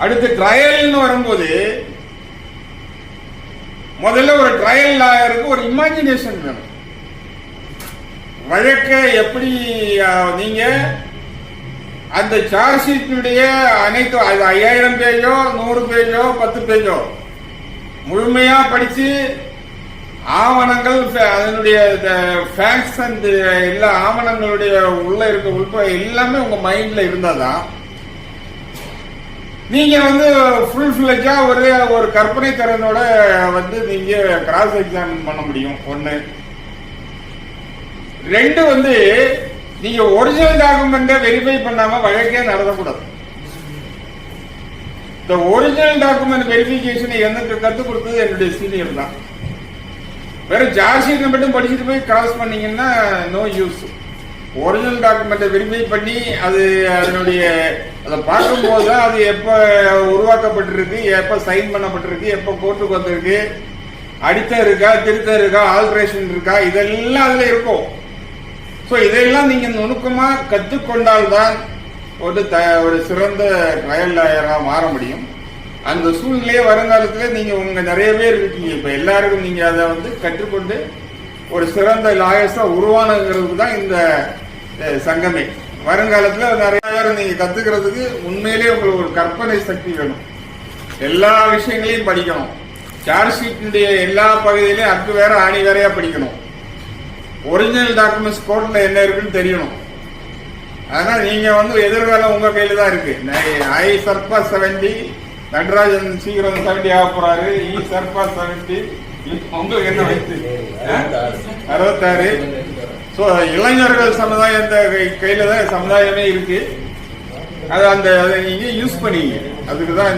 அடுத்து ட்ரையல்னு வரும்போது முதல்ல ஒரு ட்ரையல் லாயருக்கு ஒரு இமேஜினேஷன் வேணும். வழக்கை எப்படி நீங்க அந்த சார்ஜ் ஷீட்டினுடைய அனைத்து அது ஐயாயிரம் பேஜோ நூறு பேஜோ பத்து பேஜோ முழுமையா படிச்சு ஆவணங்கள் அதனுடைய ஃபேக்ட்ஸ் அண்ட் எல்லா ஆவணங்களுடைய உள்ள இருக்க உள்ப எல்லாமே உங்க மைண்ட்ல இருந்தாதான் நீங்க வந்து ஃபுல் ஃபிளஜா ஒரு ஒரு கற்பனை திறனோட வந்து நீங்க கிராஸ் எக்ஸாமின் பண்ண முடியும். ஒண்ணு. ரெண்டு வந்து நீங்க ஒரிஜினல் டாக்குமெண்ட்டை வெரிஃபை பண்ணாம வழக்கே நடத்தக்கூடாது. இந்த ஒரிஜினல் டாக்குமெண்ட் வெரிஃபிகேஷன் எனக்கு கத்துக் கொடுத்தது என்னுடைய சீனியர் தான். வெறும் சார்ஜ் ஷீட்டை மட்டும் படிச்சுட்டு போய் கிராஸ் பண்ணீங்கன்னா நோ யூஸ் ஒரிஜினல் டாக்குமெண்ட்டை வெரிஃபை பண்ணி அது அதனுடைய அதை பார்க்கும்போது தான் அது எப்போ உருவாக்கப்பட்டிருக்கு எப்போ சைன் பண்ணப்பட்டிருக்கு எப்போ கோர்ட்டுக்கு வந்திருக்கு அடித்தம் இருக்கா திருத்தம் இருக்கா ஆல்ட்ரேஷன் இருக்கா இதெல்லாம் அதில் இருக்கும். ஸோ இதெல்லாம் நீங்கள் நுணுக்கமாக கற்றுக்கொண்டால்தான் ஒரு த ஒரு சிறந்த ட்ரையல் லாயராக மாற முடியும். அந்த சூழ்நிலையே வருங்காலத்தில் நீங்கள் உங்கள் நிறைய பேர் இருக்கீங்க. இப்போ எல்லாருக்கும் நீங்கள் அதை வந்து கற்றுக்கொண்டு ஒரு சிறந்த லாயர்ஸா உருவானுங்கிறதுக்கு தான் இந்த சங்கமே. வருங்காலத்தில் நிறைய பேர் நீங்க கத்துக்கிறதுக்கு உண்மையிலேயே உங்களுக்கு ஒரு கற்பனை சக்தி வேணும். எல்லா விஷயங்களையும் படிக்கணும். சார்ஜ் ஷீட்டினுடைய எல்லா பகுதியிலையும் அக்கு வேற ஆணி வேறையா படிக்கணும். ஒரிஜினல் டாக்குமெண்ட்ஸ் கோர்ட்டில் என்ன இருக்குன்னு தெரியணும். அதனால் நீங்கள் வந்து எதிர்காலம் உங்கள் கையில் தான் இருக்கு. ஐ சர்பா செவன்டி நடராஜன் சீக்கிரம் செவன்டி ஆக போகிறாரு இ சர்பா செவன்டி உங்களுக்கு என்ன வயசு அறுபத்தாறு. சோ இளைஞர்கள் சமுதாயம் இந்த கையில தான் சமுதாயமே இருக்கு. அது அந்த அதை நீங்க யூஸ் பண்ணீங்க. அதுக்கு தான்